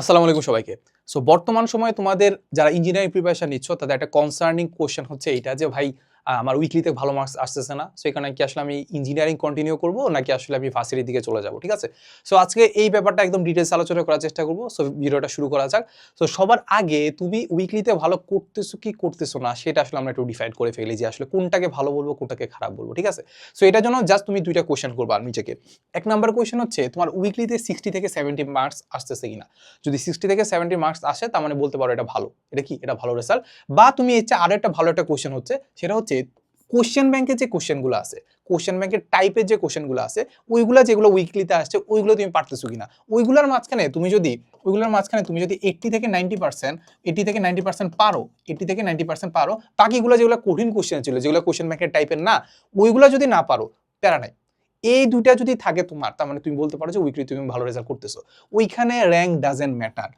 আসসালামু আলাইকুম সবাইকে। সো বর্তমান সময়ে তোমাদের যারা ইঞ্জিনিয়ারিং প্রিপারেশন নিচ্ছ, তাদের একটা কনসার্নিং কোয়েশ্চেন হচ্ছে এইটা যে, ভাই আমার উইকলিতে ভালো মার্কস আসতেছে না। সো এখানে কি আসলে আমি ইঞ্জিনিয়ারিং কন্টিনিউ করব, নাকি আসলে আমি ফার্সিটির দিকে চলে যাব, ঠিক আছে? সো আজকে এই ব্যাপারটা একদম ডিটেলস আলোচনা করার চেষ্টা করব। সো ভিডিওটা শুরু করা যাক। সো সবার আগে তুমি উইকলিতে ভালো করতেছো কি করতেছো না, সেটা আসলে আমরা একটু ডিফাইন করে ফেলি যে আসলে কোনটাকে ভালো বলব, কোনটাকে খারাপ বলব, ঠিক আছে? সো এটার জন্য জাস্ট তুমি দুইটা কোশ্চেন করবা নিজেকে। এক নাম্বার কোশ্চেন হচ্ছে, তোমার উইকলিতে সিক্সটি থেকে সেভেন্টি মার্কস আসতেছে কিনা? যদি সিক্সটি থেকে সেভেন্টি মার্কস আসে, তার মানে বলতে পারো এটা ভালো। এটা কি? এটা ভালো রেজাল্ট বা তুমি এর চেয়ে আরও একটা ভালো একটা কোশ্চেন হচ্ছে, সেটা হচ্ছে কোশ্চেন ব্যাংকের যে কোশ্চেনগুলো আছে কোশ্চেন ব্যাংকের টাইপের যে কোশ্চেনগুলো আছে, ওইগুলো যেগুলো উইকলিতে আসছে, ওইগুলো তুমি পারতেছো কিনা? ওইগুলোর মাঝখানে তুমি যদি, ওইগুলোর মাঝখানে তুমি যদি এইট্টি থেকে নাইনটি পার্সেন্ট এইটি থেকে নাইনটি পার্সেন্ট পারো এইটি থেকে নাইনটি পার্সেন্ট পারো, বাকিগুলো যেগুলো কঠিন কোশ্চেন ছিল, যেগুলো কোশ্চেন ব্যাংকের টাইপের না, ওইগুলো যদি না পারো, প্যারা নাই। এই দুইটা যদি থাকে তোমার, তার মানে তুমি বলতে পারো যে উইকলি তুমি ভালো রেজাল্ট করতেছো। ওইখানে র্যাঙ্ক ডাজেন্ট ম্যাটার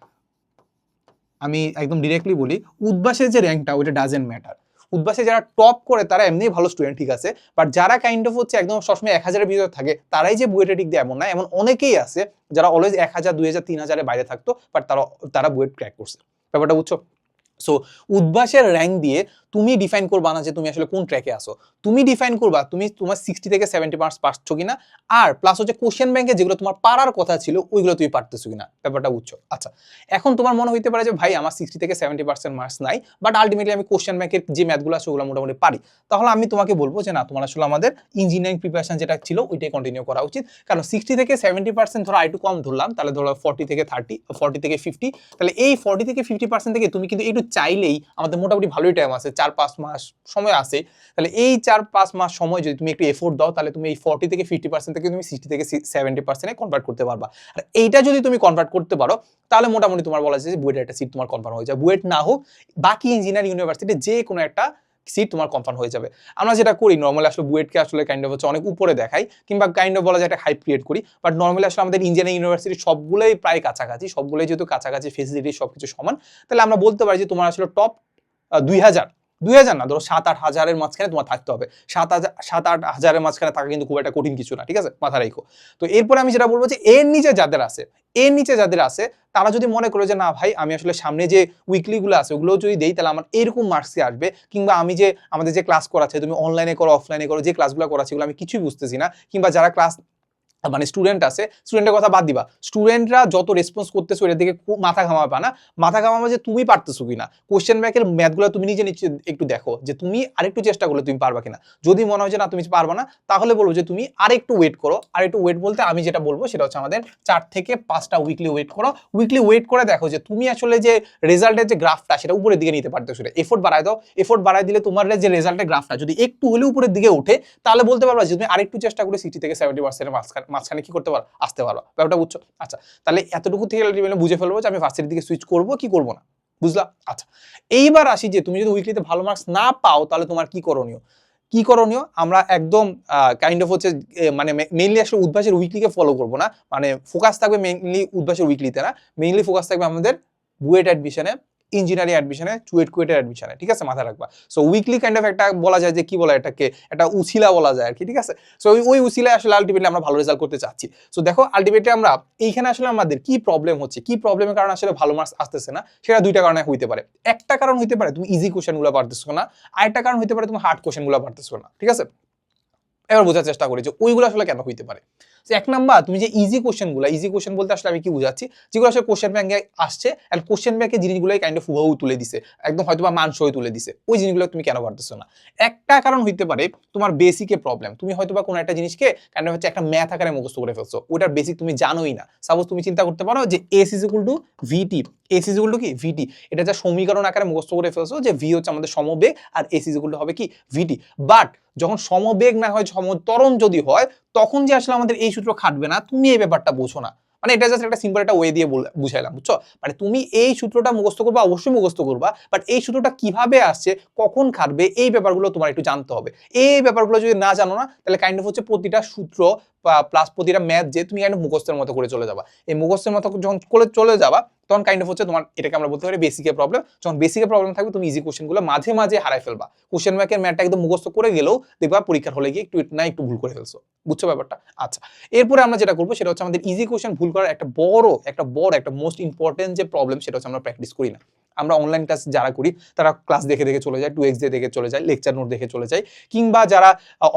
আমি একদম ডিরেক্টলি বলি উদ্বাসের যে র্যাঙ্কটা ওইটা ডাজেন্ট ম্যাটার উদ্বাসে যারা টপ করে, তারা এমনি ভালো স্টুডেন্ট ঠিক আছে? বাট যারা কাইন্ড অফ হচ্ছে একদম সবসময় এক হাজারের ভিতরে থাকে, তারাই যে বুয়েটে টিক দেয় এমন না, এমন অনেকেই আছে যারা অলওয়েজ এক হাজার, দুই হাজার, তিন হাজারের বাইরে থাকতো বাট তারা তারা বুয়েট ক্র্যাক করছে। ব্যাপারটা বুঝছ? সো উদ্বাসের র্যাঙ্ক দিয়ে তুমি ডিফাইন করবা না যে তুমি আসলে কোন ট্র্যাকে আসো তুমি ডিফাইন করবা তুমি তোমার সিক্সটি থেকে সেভেন্টি মার্কস পাচ্ছ কিনা। আর প্লাস হচ্ছে কোশ্চেন ব্যাংকে যেগুলো তোমার পারার কথা ছিল, ওইগুলো তুমি পারতেছো কিনা। ব্যাপারটা বুঝছ? আচ্ছা এখন তোমার মনে হইতে পারে যে, ভাই, আমার সিক্সটি থেকে সেভেন্টি পার্সেন্ট মার্কস নাই বাট আলটিমেটলি আমি কোশ্চেন ব্যাংকের যে ম্যাথগুলো আছে, ওগুলো মোটামুটি পারি। তাহলে আমি তোমাকে বলব যে, না, তোমার আসলে আমাদের ইঞ্জিনিয়ারিং প্রিপারেশন যেটা ছিল, ওইটাই কন্টিনিউ করা উচিত। কারণ সিক্সটি থেকে সেভেন্টি পার্সেন্ট ধরো একটু কম ধরলাম, তাহলে ধরো ফর্টি থেকে থার্টি ফর্টি থেকে ফিফটি তাহলে এই ফর্টি থেকে ফিফটি পার্সেন্ট থেকে তুমি কিন্তু একটু চাইলেই আমাদের মোটামুটি ভালোই টাইম আছে। চার পাঁচ মাস সময় আছে, তাহলে এই চার পাঁচ মাস সময় যদি তুমি একটু এফোর্ট দাও, তাহলে তুমি এই ফর্টি থেকে ফিফটি পার্সেন্ট থেকে তুমি সিক্সটি থেকে সেভেন্টি পার্সেন্টে কনভার্ট করতে পারবা। আর এইটা যদি তুমি কনভার্ট করতে পারো, তাহলে মোটামুটি তোমার বলা যায় যে বুয়েটের একটা সিট তোমার কনফার্ম হয়ে যায় বুয়েট না হোক, বাকি ইঞ্জিনিয়ারিং ইউনিভার্সিটি যে কোনো একটা সিট তোমার কনফার্ম হয়ে যাবে। আমরা যেটা করি নর্মালি আসলে বুয়েটকে আসলে কাইন্ড অফ হচ্ছে অনেক উপরে দেখাই, কিংবা কাইন্ড অফ বলা যায় একটা হাইপ ক্রিয়েট করি বাট নর্মালি আসলে আমাদের ইঞ্জিনিয়ারিং ইউনিভার্সিটি সবগুলোই প্রায় কাছাকাছি, সবগুলোই যেহেতু কাছাকাছি ফেসিলিটি সব কিছু সমান, তাহলে আমরা বলতে পারি যে তোমার আসলে টপ দুই হাজার দুই হাজার না, ধরো সাত আট হাজারের মাঝখানে তোমার থাকতে হবে। সাত হাজার সাত আট হাজারের মাঝখানে থাকা কিন্তু খুব একটা কঠিন কিছু না, ঠিক আছে? মাথা রেখো। তো এরপরে আমি যেটা বলব যে, এর নিচে যাদের আছে, এর নিচে যাদের আছে, তারা যদি মনে করে যে, না ভাই, আমি আসলে সামনে যে উইকলিগুলো আছে ওগুলো যদি দেই, তাহলে আমার এরকম মার্কসই আসবে। কিংবা আমি যে, আমাদের যে ক্লাস করাচ্ছে, তুমি অনলাইনে করো অফলাইনে করো, যে ক্লাসগুলো করাচ্ছে, এগুলো আমি কিছুই বুঝতেছি না। কিংবা যারা ক্লাস মানে স্টুডেন্ট আছে স্টুডেন্টের কথা বাদ দিবা। স্টুডেন্টরা যত রেসপন্স করতেছো এটার দিকে মাথা ঘামাবে না। মাথা ঘামাবে যে তুমি পারতেছো কিনা। কোশ্চেন ব্যাকের ম্যাথগুলো তুমি নিজে নিচে একটু দেখো যে তুমি আরেকটু চেষ্টা করলে তুমি পারবা কিনা। যদি মনে হয় যে না, তুমি পারবা না, তাহলে বলব যে তুমি আরেকটু ওয়েট করো। আর একটু ওয়েট বলতে আমি যেটা বলব সেটা হচ্ছে আমাদের চার থেকে পাঁচটা উইকলি ওয়েট করো। উইকলি ওয়েট করে দেখো যে তুমি আসলে যে রেজাল্টের যে গ্রাফটা সেটা উপরের দিকে নিতে পারতেছো এফোর্ট বাড়ায় দাও। এফোর্ট বাড়ায় দিলে তোমার যে রেজাল্টের গ্রাফটা যদি একটু হলে উপরের দিকে ওঠে, তাহলে বলতে পারবা যে তুমি আরেকটু চেষ্টা করে সিক্সটি থেকে সেভেন্টি পার্সেন্টের মাঝখানে মাঝখানে কি করতে পারো? আসতে পারো। ব্যাপারটা বুঝছ? আচ্ছা তাহলে এতটুকু থেকে ultimately বুঝে ফেলব যে আমি ফার্স্টের দিকে সুইচ করব কি করব না। বুঝলা? আচ্ছা এইবার আসি যে তুমি যদি উইকলিতে ভালো মার্কস না পাও, তাহলে তোমার কি করণীয়? কি করণীয়? আমরা একদম কাইন্ড অফ হচ্ছে মানে মেইনলি আসলে উদ্ভাসের উইকলিকে ফলো করব না। মানে ফোকাস থাকবে মেইনলি উদ্ভাসের উইকলিতে না। মেইনলি ফোকাস থাকবে আমাদের বুয়েট অ্যাডমিশনে ইঞ্জিনিয়ারিং অ্যাডমিশনে চুয়েট কুয়েটের অ্যাডমিশনে ঠিক আছে? মাথায় রাখবা। সো উইকলি কাইন্ড অফ একটা বলা যায় যে, কি বলা এটাকে? একটা উছিলা বলা যায় আর কি, ঠিক আছে? সো ওই উছিলায় আসলে আলটিমেটলি আমরা ভালো রেজাল্ট করতে চাচ্ছি। সো দেখো আলটিমেটলি আমরা এইখানে আসলে আমাদের কি প্রবলেম হচ্ছে? কি প্রবলেমের কারণে আসলে ভালো মার্কস আসতেছে না? সেটা দুইটা কারণে হইতে পারে। একটা কারণ হইতে পারে, তুমি ইজি কোশ্চেনগুলো পারতেছো না। আরেকটা কারণ হইতে পারে, তুমি হার্ড কোশ্চেনগুলো পারতেছো না, ঠিক আছে? এবার বোঝার চেষ্টা করি যে, ওইগুলো আসলে কেন হইতে পারে? এক নাম্বার, তুমি যে ইজি কোশ্চেনগুলো ইজি কোশ্চেন বলতে আসলে আমি কি বুঝাচ্ছি? যেগুলো আসলে কোশ্চেন ব্যাংকে আসছে আর কোশ্চেন ব্যাংকে জিনিসগুলোই কাইন্ড অফ হুবহু তুলে দিছে। একদম হয়তো বা হয়ে তুলে দিছে। ওই জিনিসগুলো তুমি কেন পারতেছো না? একটা কারণ হইতে পারে তোমার বেসিকে প্রবলেম তুমি হয়তো বা কোনো একটা জিনিসকে কাইন্ড হচ্ছে একটা ম্যাথ আকারে মুখস্থ করে ফেলছো। ওটার বেসিক তুমি জানোই না। সাপোজ তুমি চিন্তা করতে পারো যে S is equal to VT S is equal to কি? ভিটি এটা যা সমীকরণ আকারে মুখস্থ করে ফেলছো যে ভি হচ্ছে আমাদের সমবেগ আর এস ইজ ইকুয়াল টু হবে কি? ভিটি বাট যখন সমবেগ না হয়, সমতরণ যদি হয়, তখন যে আসলে আমাদের এই সূত্র খাটবে না, তুমি এই ব্যাপারটা বোঝো না। মানে এটা জাস্ট একটা সিম্পল একটা ওয়ে দিয়ে বুঝাইলাম, বুঝছ? মানে তুমি এই সূত্রটা মুখস্থ করবা, অবশ্যই মুখস্থ করবা বাট এই সূত্রটা কীভাবে আসছে, কখন খাটবে, এই ব্যাপারগুলো তোমার একটু জানতে হবে। এই ব্যাপারগুলো যদি না জানো না, তাহলে কাইন্ড অফ হচ্ছে প্রতিটা সূত্র প্লাস প্রতিটা ম্যাথ যে তুমি কাইন্ড মুখস্থের মতো করে চলে যাবা। এই মুখস্থের মতো যখন করে চলে যাবা, তখন কাইন্ড অফ হচ্ছে তোমার এটাকে আমরা বলতে পারি বেসিকের প্রবলেম যখন বেসিকের প্রবলেম থাকবে, তুমি ইজি কোশ্চেনগুলো মাঝে মাঝে হারাই ফেলবা। কোশ্চেন ব্যাংকের ম্যাটটা একদম মুখস্থ করে গেলেও দেখবা পরীক্ষার হলে গিয়ে একটু না একটু ভুল করে ফেলছো। বুঝছ ব্যাপারটা? আচ্ছা এরপরে আমরা যেটা করব সেটা হচ্ছে আমাদের ইজি কোশ্চেন ভুল করার একটা বড় একটা বড়, একটা মোস্ট ইম্পর্টেন্ট যে প্রবলেম সেটা হচ্ছে আমরা প্র্যাকটিস করি না। আমরা অনলাইন ক্লাস যারা করি, তারা ক্লাস দেখে দেখে চলে যায় টু এক্স দেখে চলে যায় লেকচার নোট দেখে চলে যায়, কিংবা যারা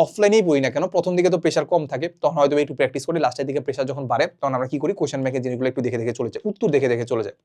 অফলাইনেই পড়ি না কেন, প্রথম দিকে তো প্রেশার কম থাকে, তখন হয়তো একটু প্র্যাকটিস করি লাস্টের দিকে প্রেশার যখন বাড়ে, তখন আমরা কি করি কোশ্চেন ব্যাংকের জিনিসগুলো একটু দেখে দেখে চলে যায় উত্তর দেখে দেখে চলে যায়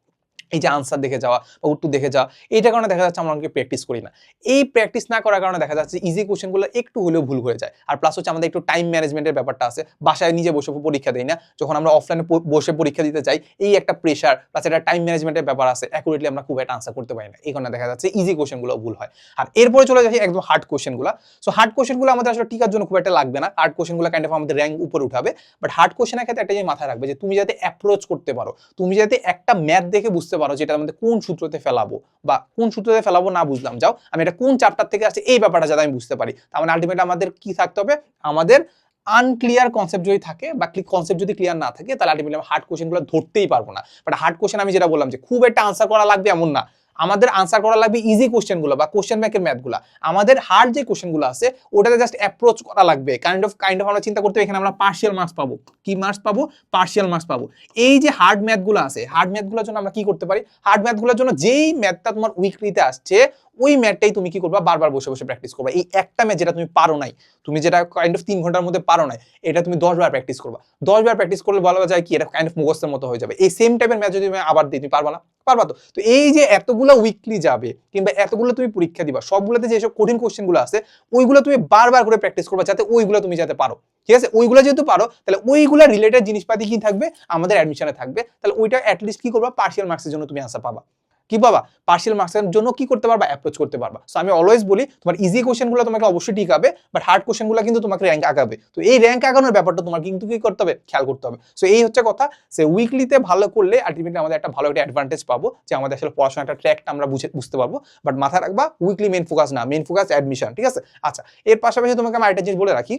এই যে আনসার দেখে যাওয়া বা উত্তর দেখে যাওয়া, এইটার কারণে দেখা যাচ্ছে আমরা অনেকে প্র্যাকটিস করি না। এই প্র্যাকটিস না করার কারণে দেখা যাচ্ছে ইজি কোশ্চেনগুলো একটু হলেও ভুল হয়ে যায়। আর প্লাস হচ্ছে আমাদের একটু টাইম ম্যানেজমেন্টের ব্যাপারটা আছে। বাসায় নিজে বসে পরীক্ষা দেই না। যখন আমরা অফলাইনে বসে পরীক্ষা দিতে যাই, এই একটা প্রেশার প্লাস একটা টাইম ম্যানেজমেন্টের ব্যাপার আছে অ্যাকুরেটলি আমরা খুব একটা আনসার করতে পারি না। এই কারণে দেখা যাচ্ছে ইজি কোশ্চেনগুলো ভুল হয়। আর এরপরে চলে যাচ্ছে একদম হার্ড কোশ্চেনগুলো সো হার্ড কোশ্চেনগুলো আমাদের আসলে টিকার জন্য খুব একটা লাগবে না। হার্ড কোশ্চেনগুলো কাইন্ড অফ আমাদের র্যাঙ্ক উপরে উঠাবে। বাট হার্ড কোশ্চেনের ক্ষেত্রে একটা জিনিস মাথায় রাখবে যে, তুমি যাতে অ্যাপ্রোচ করতে পারো, তুমি যাতে একটা ম্যাথ দেখে বুঝতে পারো যে এটার মধ্যে কোন সূত্রতে ফেলাবো বা কোন সূত্রতে ফেলাবো না বুঝলাম। যাও, আমি এটা কোন চ্যাপ্টার থেকে আসছে এই ব্যাপারটা যাতে আমি বুঝতে পারি। তার মানে আলটিমেটলি আমাদের কি থাকতে হবে? আমাদের আনক্লিয়ার কনসেপ্ট যদি থাকে বা কনসেপ্ট যদি ক্লিয়ার না থাকে, তাহলে আলটিমেটলি আমি হার্ড কোশ্চেনগুলো ধরতেই পারব না। বাট হার্ড কোশ্চেন আমি যেটা বললাম যে খুব একটা আনসার করা লাগবে এমন না। আমাদের আনসার করা লাগবে ইজি কোশ্চেনগুলো বা কোশ্চেন ব্যাংকের ম্যাথগুলো আমাদের হার্ড যে কোশ্চেনগুলো আছে, ওটাতে জাস্ট অ্যাপ্রোচ করা লাগবে। কাইন্ড অফ কাইন্ড অফ আমরা চিন্তা করতে এখানে আমরা পার্শিয়াল মার্কস পাবো। কি মার্কস পাবো? পার্শিয়াল মার্কস পাবো। এই যে হার্ড ম্যাথগুলো আছে হার্ড ম্যাথগুলোর জন্য আমরা কি করতে পারি? হার্ড ম্যাথগুলোর জন্য যেই ম্যাথটা তোমার উইকলিতে আসছে ওই ম্যাথটাই তুমি কি করবা? বারবার বসে বসে প্র্যাকটিস করবা। এই একটা ম্যাথ যেটা তুমি পারো নাই, তুমি যেটা কাইন্ড অফ তিন ঘণ্টার মধ্যে পারো নাই, এটা তুমি দশ বার প্র্যাকটিস করবা। দশ বার প্র্যাকটিস করলে বলা যায় কি, এটা কাইন্ড অফ মুখস্থের মতো হয়ে যাবে। এই সেম টাইপের ম্যাথ যদি তুমি আবার দিই, তুমি পারবা না? পারবা তো? তো এই যে এতগুলো উইকলি যাবে, কিংবা এতগুলো তুমি পরীক্ষা দিবা, সবগুলোতে যেসব কঠিন কোশ্চেনগুলো আছে, ওইগুলো তুমি বারবার করে প্র্যাকটিস করবা যাতে ওইগুলো তুমি যাতে পারো। ঠিক আছে? ওইগুলো যেহেতু পারো, তাহলে ওইগুলো রিলেটেড জিনিসপাতি কি থাকবে? আমাদের অ্যাডমিশনে থাকবে। তাহলে ওইটা অ্যাটলিস্ট কি করবা? পার্সিয়াল মার্কসের জন্য তুমি আনসার পাবা। কি বাবা পার্সিয়াল মার্কসের জন্য কি করতে পারবা? অ্যাপ্রোচ করতে পারবা। সো আমি অলওয়েজ বলি, তোমার ইজি কোশ্চেনগুলো তোমাকে অবশ্যই ঠিক হবে বাট হার্ড কোশ্চেনগুলো কিন্তু তোমাকে র্যাঙ্ক আগাবে। তো এই র্যাঙ্ক আগানোর ব্যাপারটা তোমার কিন্তু কি করতে হবে? খেয়াল করতে হবে। সো এই হচ্ছে কথা। সে উইকলিতে ভালো করলে আলটিমেটলি আমাদের একটা ভালো একটা অ্যাডভান্টেজ পাবো যে আমাদের আসলে পড়াশোনা একটা ট্র্যাকটা আমরা বুঝে, বুঝতে পারব। বাট মাথায় রাখবা উইকলি মেন ফোকাস না মেন ফোকাস অ্যাডমিশন ঠিক আছে? আচ্ছা এর পাশাপাশি তোমাকে আমি আরেকটা জিনিস বলে রাখি।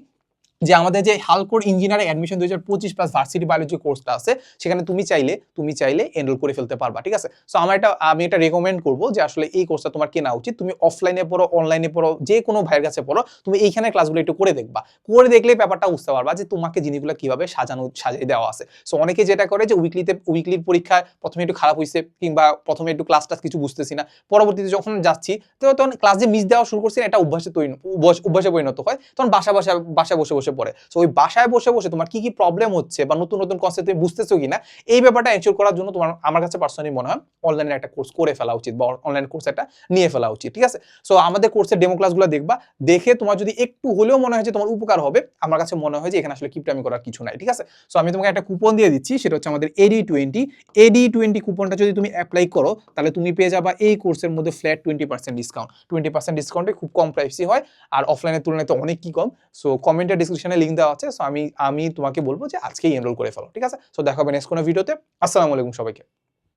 যে আমাদের যে হালকোর ইঞ্জিনিয়ারিং অ্যাডমিশন দুই হাজার পঁচিশ প্লাস ভার্সিটি বায়োলজি কোর্সটা আছে, সেখানে তুমি চাইলে তুমি চাইলে এনরোল করে ফেলতে পারবা, ঠিক আছে? সো আমার এটা, আমি এটা রেকমেন্ড করব যে আসলে এই কোর্সটা তোমার কেনা উচিত। তুমি অফলাইনে পড়ো অনলাইনে পড়ো, যে কোনো ভাইয়ের কাছে পড়ো, তুমি এইখানে ক্লাসগুলো একটু করে দেখবা। করে দেখলে ব্যাপারটা বুঝতে পারবা যে তোমাকে জিনিসগুলো কীভাবে সাজানো, সাজিয়ে দেওয়া আছে। সো অনেকে যেটা করে যে উইকলিতে উইকলির পরীক্ষায় প্রথমে একটু খারাপ হয়েছে কিংবা প্রথমে একটু ক্লাস টাস কিছু বুঝতেছি না, পরবর্তীতে যখন যাচ্ছি, তো তখন ক্লাস যে মিস দেওয়া শুরু করছি এটা অভ্যাসে তৈরি অভ্যাসে পরিণত হয়। তখন বাসা বাসা, বাসায় বসে বসে পড়ে। সো ওই বাসায় বসে বসে তোমার কি কি প্রবলেম হচ্ছে বা নতুন নতুন কনসেপ্ট তুমি বুঝতেছো কিনা, এই ব্যাপারটা এনশিওর করার জন্য তোমার, আমার কাছে পার্সোনালি মনে হয় অনলাইনের একটা কোর্স করে ফেলা উচিত বা অনলাইন কোর্স একটা নিয়ে ফেলা উচিত, ঠিক আছে? সো আমাদের কোর্সের ডেমো ক্লাসগুলো দেখবা, দেখে তোমার যদি একটু হলেও মনে হয় যে তোমার উপকার হবে, আমার কাছে মনে হয় যে এখানে আসলে কিপটামি করার কিছু নাই, ঠিক আছে? সো আমি তোমাকে একটা কুপন দিয়ে দিচ্ছি, সেটা হচ্ছে আমাদের এডি টোয়েন্টি এডি টোয়েন্টি কুপনটা যদি তুমি অ্যাপ্লাই করো, তাহলে তুমি পেয়ে যাবা এই কোর্সের মধ্যে flat twenty percent discount twenty percent ডিসকাউন্টে খুব কম প্রাইসই হয়, আর অফলাইনের তুলনায় তো অনেক কি কম সো কমেন্টের ডিসক্রিপশনে লিঙ্ক দেওয়া আছে সো আমি আমি তোমাকে বলব যে আজকেই এনরোল করে ফেলো, ঠিক আছে? সো দেখা হবে নেক্সট কোনো ভিডিওতে আসসালামু আলাইকুম সবাইকে।